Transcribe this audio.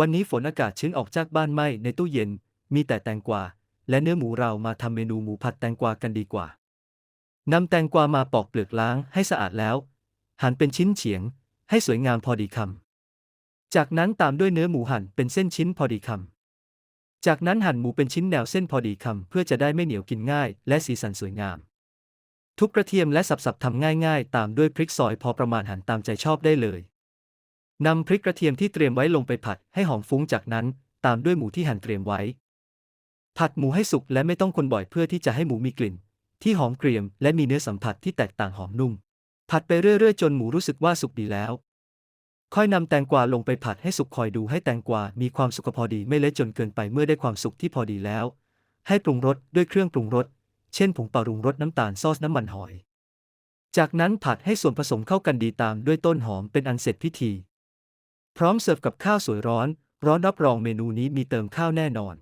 วันนี้ฝนอากาศชื้นออกจากบ้านไหมในตู้เย็น มีแต่แตงกวา และเนื้อหมูเรามาทำเมนูหมูผัดแตงกวากันดีกว่านำแตงกวามาปอกเปลือกล้างให้สะอาดแล้ว หั่นเป็นชิ้นเฉียง ให้สวยงามพอดีคำจากนั้นตามด้วยเนื้อหมูหั่นเป็นเส้นชิ้นพอดีคำจากนั้นหั่นหมูเป็นชิ้นแนวเส้นพอดีคำเพื่อจะได้ไม่เหนียวกินง่าย และสีสันสวยงาม ทุบกระเทียมและสับๆทำง่าย ๆ ตามด้วยพริกซอยพอประมาณหั่นตามใจชอบได้เลย นำพริกกระเทียมที่เตรียมไว้ลงไปผัดให้หอมฟุ้งจากนั้น ตามด้วยหมูที่หั่นเตรียมไว้ ผัดหมูให้สุกและไม่ต้องคนบ่อยเพื่อที่จะให้หมูมีกลิ่น ที่หอมเกรียมและมีเนื้อสัมผัสที่แตกต่างหอมนุ่ม ผัดไปเรื่อยๆ จนหมูรู้สึกว่าสุกดีแล้ว ค่อยนำแตงกวาลงไปผัดให้สุกคอยดูให้แตงกวา มีความสุกพอดีไม่เละจนเกินไปเมื่อได้ความสุกที่พอดีแล้ว ให้ปรุงรสด้วยเครื่องปรุงรส เช่นผงปรุงรสน้ำตาลซอสน้ำมันหอยจากนั้นผัดให้ส่วนผสมเข้ากันดีตามด้วยต้นหอมเป็นอันเสร็จพิธี พร้อมเสิร์ฟกับข้าวสวยร้อน ร้อนรับรองเมนูนี้มีเติมข้าวแน่นอน